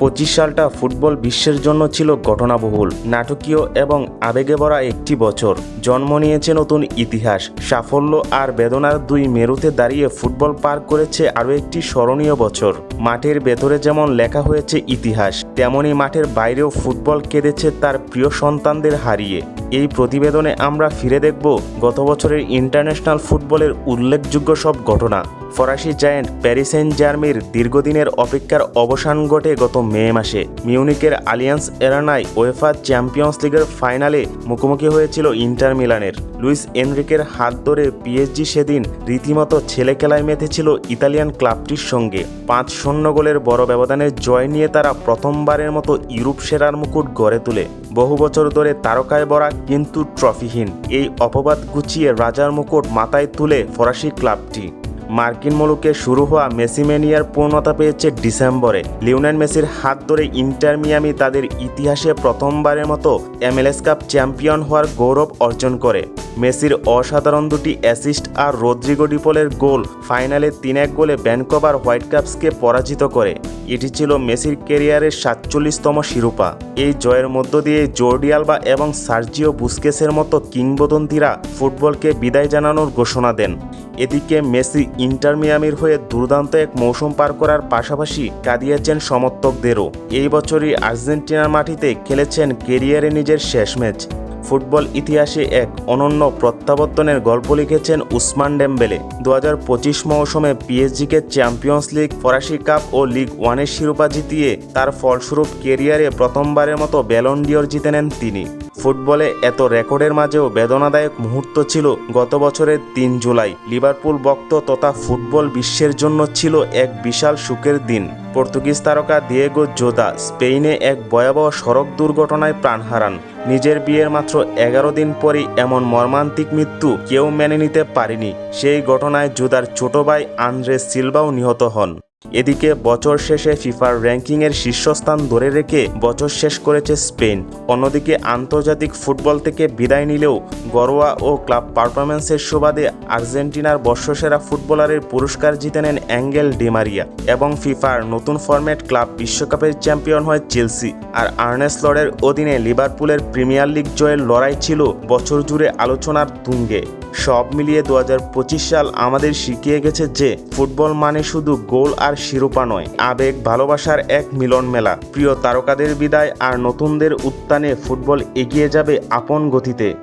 পঁচিশ সালটা ফুটবল বিশ্বের জন্য ছিল ঘটনাবহুল নাটকীয় এবং আবেগে ভরা একটি বছর। জন্ম নিয়েছে নতুন ইতিহাস, সাফল্য আর বেদনার দুই মেরুতে দাঁড়িয়ে ফুটবল পার করেছে আরও একটি স্মরণীয় বছর। মাঠের ভেতরে যেমন লেখা হয়েছে ইতিহাস তেমনই মাঠের বাইরেও ফুটবল কেঁদেছে তার প্রিয় সন্তানদের হারিয়ে। এই প্রতিবেদনে আমরা ফিরে দেখব গত বছরের ইন্টারন্যাশনাল ফুটবলের উল্লেখযোগ্য সব ঘটনা। ফরাসি জায়ান্ট প্যারিসেন জার্মির দীর্ঘদিনের অপেক্ষার অবসান ঘটে গত মে মাসে। মিউনিকের আলিয়ান্স এরানায় ওয়েফা চ্যাম্পিয়ন্স লিগের ফাইনালে মুখোমুখি হয়েছিল ইন্টার মিলানের। লুইস এনরিকের হাত ধরে পিএসজি সেদিন রীতিমতো ছেলে খেলায় মেতেছিল ইতালিয়ান ক্লাবটির সঙ্গে। পাঁচ শূন্য গোলের বড় ব্যবধানের জয় নিয়ে তারা প্রথমবারের মতো ইউরোপ সেরার মুকুট গড়ে তোলে। বহু বছর ধরে তারকায় বরা কিন্তু ট্রফিহীন। এই অপবাদ গুছিয়ে রাজার মুকুট মাথায় তুলে ফরাসি ক্লাবটি। মার্কিন মুলুকে শুরু হওয়া মেসিমেনিয়ার পূর্ণতা পেয়েছে ডিসেম্বরে। লিওনেল মেসির হাত ধরে ইন্টার মিয়ামি তাদের ইতিহাসে প্রথমবারের মতো এমএলএস কাপ চ্যাম্পিয়ন হওয়ার গৌরব অর্জন করে। মেসির অসাধারণ দুটি অ্যাসিস্ট আর রদ্রিগো ডিপোলের গোল ফাইনালে তিন এক গোলে ব্যানকভার হোয়াইট কাপসকে পরাজিত করে। এটি ছিল মেসির কেরিয়ারের সাতচল্লিশতম শিরোপা। এই জয়ের মধ্য দিয়ে জর্ডি আলবা এবং সার্জিও বুস্কেসের মতো কিংবদন্তিরা ফুটবলকে বিদায় জানানোর ঘোষণা দেন। এদিকে মেসি ইন্টার মিয়ামির হয়ে দুর্দান্ত এক মৌসুম পার করার পাশাপাশি কাঁদিয়েছেন সমর্থকদেরও। এই বছরই আর্জেন্টিনার মাটিতে খেলেছেন কেরিয়ারে নিজের শেষ ম্যাচ। ফুটবল ইতিহাসে এক অনন্য প্রত্যাবর্তনের গল্প লিখেছেন উসমান ডেম্বেলে। দু পঁচিশ মৌসুমে পিএসজিকে চ্যাম্পিয়ন্স লিগ, ফরাসি কাপ ও লিগ ওয়ানের শিরোপা জিতিয়ে তার ফলস্বরূপ কেরিয়ারে প্রথমবারের মতো ব্যালন্ডিয়র জিতে নেন তিনি। ফুটবলে এত রেকর্ডের মাঝেও বেদনাদায়ক মুহূর্ত ছিল গত বছরের তিন জুলাই। লিভারপুল বক্ত তথা ফুটবল বিশ্বের জন্য ছিল এক বিশাল সুখের দিন। পর্তুগিজ তারকা দিয়েগো জোদা স্পেনে এক ভয়াবহ সড়ক দুর্ঘটনায় প্রাণ হারান। নিজের বিয়ের মাত্র এগারো দিন পরই এমন মর্মান্তিক মৃত্যু কেউ মেনে নিতে পারেনি। সেই ঘটনায় জোদার ছোট ভাই আন্দ্রে সিলভাও নিহত হন। এদিকে বছর শেষে ফিফার র্যাঙ্কিংয়ের শীর্ষস্থান ধরে রেখে বছর শেষ করেছে স্পেন। অন্যদিকে আন্তর্জাতিক ফুটবল থেকে বিদায় নিলেও গরোয়া ও ক্লাব পারফরম্যান্সের সুবাদে আর্জেন্টিনার বর্ষসেরা ফুটবলারের পুরস্কার জিতে নেন অ্যাঙ্গেল ডিমারিয়া এবং ফিফার নতুন ফরম্যাট ক্লাব বিশ্বকাপের চ্যাম্পিয়ন হয় চেলসি। আর আর্নেস লর্ডের অধীনে লিভারপুলের প্রিমিয়ার লিগ জয়ের লড়াই ছিল বছর জুড়ে আলোচনার তুঙ্গে। সব মিলিয়ে দুহাজার পঁচিশ সাল আমাদের শিখিয়ে গেছে যে ফুটবল মানে শুধু গোল আর শিরোপা নয়, আবেগ, ভালোবাসার এক মিলন মেলা প্রিয় তারকাদের বিদায় আর নতুনদের উত্থানে ফুটবল এগিয়ে যাবে আপন গতিতে।